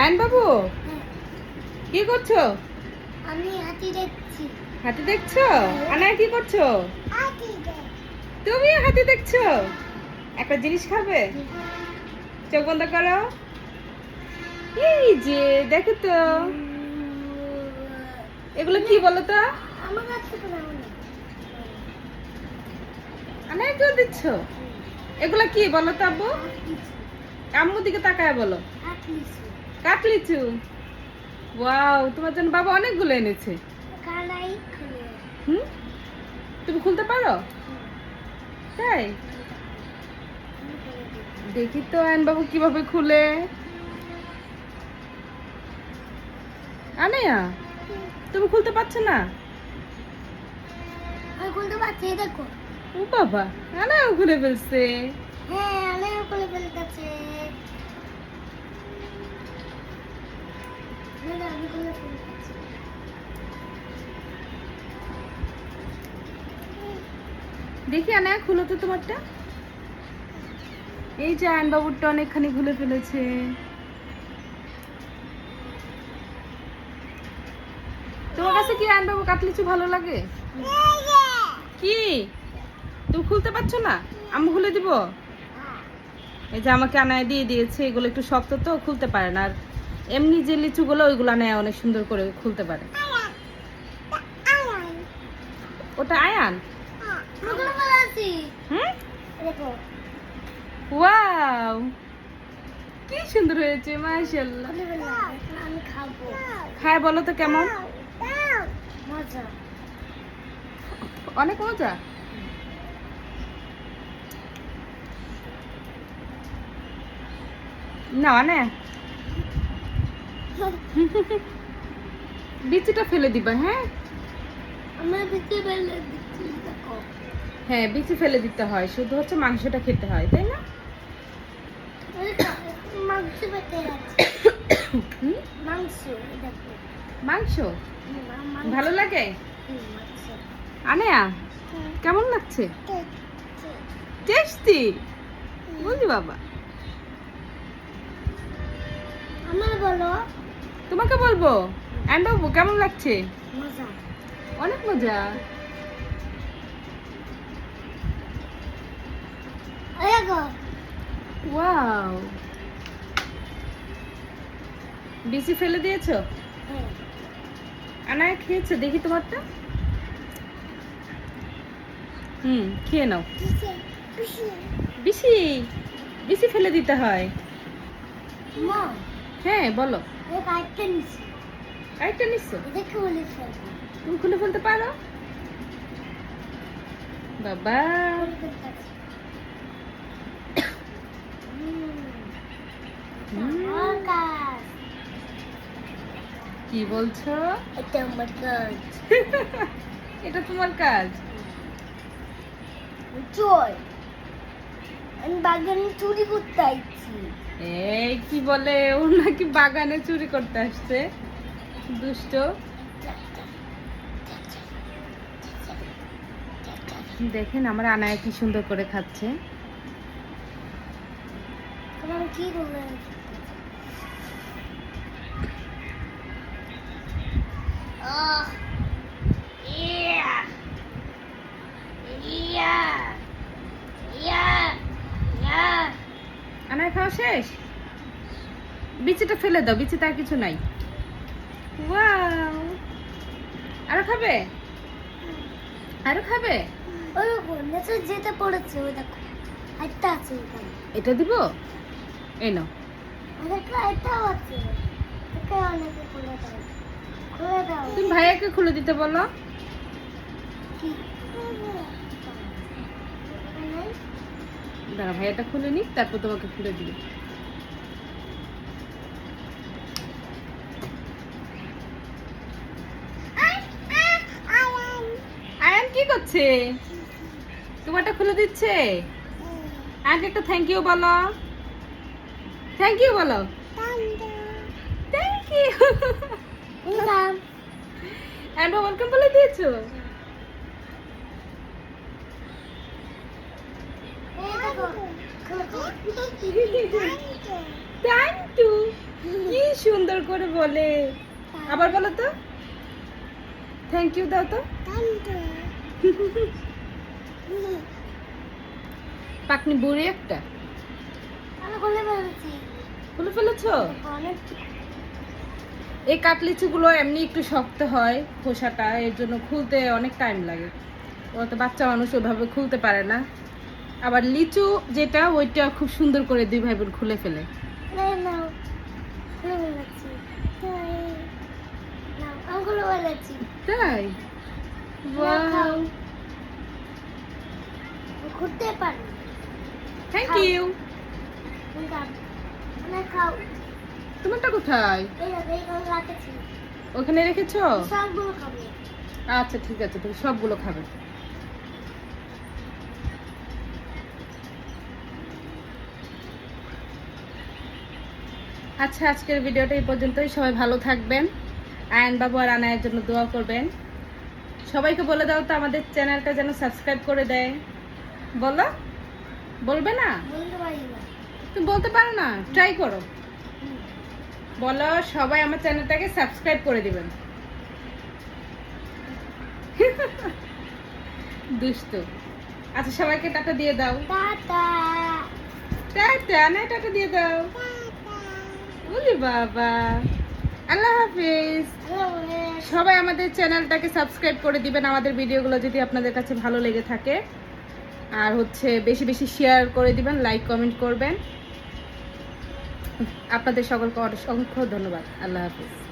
Ion বাবু? কি করছ? আমি হাতি দেখছি। হাতি দেখছ? আনায়া কি করছ? তুমি হাতি দেখছ? একটা জিনিস খাবে? চোখ বন্ধ করো। এই যে দেখো তো। এগুলো কি বলো তো? আমার কাছে আনায়া কেউ দিচ্ছ? এগুলো কি বলো তো আব্বু? আম্মু দিকে তাকায় বলো। কাটলিচু ওয়াও তোমার জন্য বাবা অনেকগুলো এনেছে। হুম? তুমি খুলতে পারো? তাই? দেখি তো আয়ন বাবু কীভাবে খুলে। আনেয়া তুমি খুলতে পারছ না? আমি খুলতে পারছি দেখো। ও বাবা আনায়াও খুলে ফেলছে। হ্যাঁ আমি খুলে ফেলতেছে আমি খুলে ফেলতেছি দেখি আনায়া খুলো তো তোমারটা। এই যে আয়ন বাবুরটা অনেকখানি খুলে ফেলেছে। তোমার কাছে কি আয়ন বাবু কাটলিচু ভালো লাগে? কি? তুমি খুলতে পারছ না? আমি খুলে দিব? এই যে আমাকে আনায় দিয়ে দিয়েছে, এগুলো একটু শক্ত তো, খুলতে পারে না আর এমনি যে লিচুগুলো, ওইগুলো নেয় অনেক সুন্দর করে খুলতে পারে। ওটা আয়ান? ওয়াও! কি সুন্দর হয়েছে, মাশাআল্লাহ। খায় বলো তো কেমন? অনেক মজা। না মানে বিচিটা ফেলে দিবা হ্যাঁ? আমার দেখো। হ্যাঁ বিচি ফেলে দিতে হয়। শুধু হচ্ছে মাংসটা খেতে হয় তাই না? মাংস মাংস মাংস? ভালো লাগে। আনেয়া কেমন লাগছে? টেস্টি। বুঝলি বাবা। আমার বলো তোমাকে বলব? অ্যান্ড বাবু কেমন লাগছে? অনেক মজা। ওয়াও। বিচি ফেলে দিয়েছ? হ্যাঁ। আনায়া খেয়েছে? দেখি তোমারটা। হুম খেয়ে নাও? বিসি বিসি ফেলে দিতে হয়। মা, হ্যাঁ বলো। আরেকটা নিচ্ছ। তুমি খুলে ফেলতে পারো বাবা। কি বলছো এটা আমার কাজ। এটা তোমার কাজ চোর। আমি বাগানে চুরি করতে আইছি এই কি বলে ও নাকি বাগানে চুরি করতে আসছে। দুষ্ট। দেখেন আমার আনায় কি সুন্দর করে খাচ্ছে। কি আহ খাওয়া শেষ? বিচিটা ফেলে দাও বিচিতে আর কিছু নাই। আরও খাবে? আরও খাবে? ওই যেতে পড়েছে ওই দেখো। একটা আছে এটা দিব? এই নাও। তুমি ভাইয়াকে খুলে দিতে বলো। দাঁড়া ভাইয়াটা খুলে নিক তারপর তোমাকে খুলে আয়ান কি করছে? তোমারটা খুলে দিচ্ছে? আগে একটা থ্যাংক ইউ বলো। থ্যাংক ইউ বলো। থ্যাংক ইউ অ্যান্ড ওয়েলকাম বলে দিয়েছ? থ্যাংক কি সুন্দর করে বলে। আবার বলো তো। থ্যাংক ইউ দাও তো। পাকনি বুড়ি একটা। খুলে ফেলেছি? এই কাটলিচুগুলো এমনি একটু শক্ত হয় খোসাটা, এর জন্য খুলতে অনেক টাইম লাগে। ওরা তো বাচ্চা মানুষ ওভাবে খুলতে পারে না। আবার লিচু যেটা ওইটা খুব সুন্দর করে দুই ভাই বোন খুলে ফেলে তাই। ঘুরতে পারি। থ্যাংক ইউ তোমারটা কোথায়? ওখানে রেখেছো? আচ্ছা ঠিক আছে তুমি সবগুলো খাবে। আচ্ছা আজকের ভিডিওটা এই পর্যন্তই। সবাই ভালো থাকবেন। আয়ন বাবু আর আনায়ের জন্য দোয়া করবেন। সবাইকে বলে দাও তো আমাদের চ্যানেলটা যেন সাবস্ক্রাইব করে দেয়। বলো? বলবে না? তুমি বলতে পারো না? ট্রাই করো। বলো সবাই আমার চ্যানেলটাকে সাবস্ক্রাইব করে দিবেন। দুষ্টু। আচ্ছা সবাইকে টাটা দিয়ে দাও। টাটা। টাটা না টাটা দিয়ে দাও। বাবা। আল্লাহ হাফিজ। সবাই আমাদের চ্যানেলটাকে সাবস্ক্রাইব করে দিবেন, আমাদের ভিডিওগুলো যদি আপনাদের কাছে ভালো লেগে থাকে। আর হচ্ছে বেশি বেশি শেয়ার করে দিবেন লাইক কমেন্ট করবেন। আপনাদের সকলকে অসংখ্য ধন্যবাদ। আল্লাহ হাফিজ।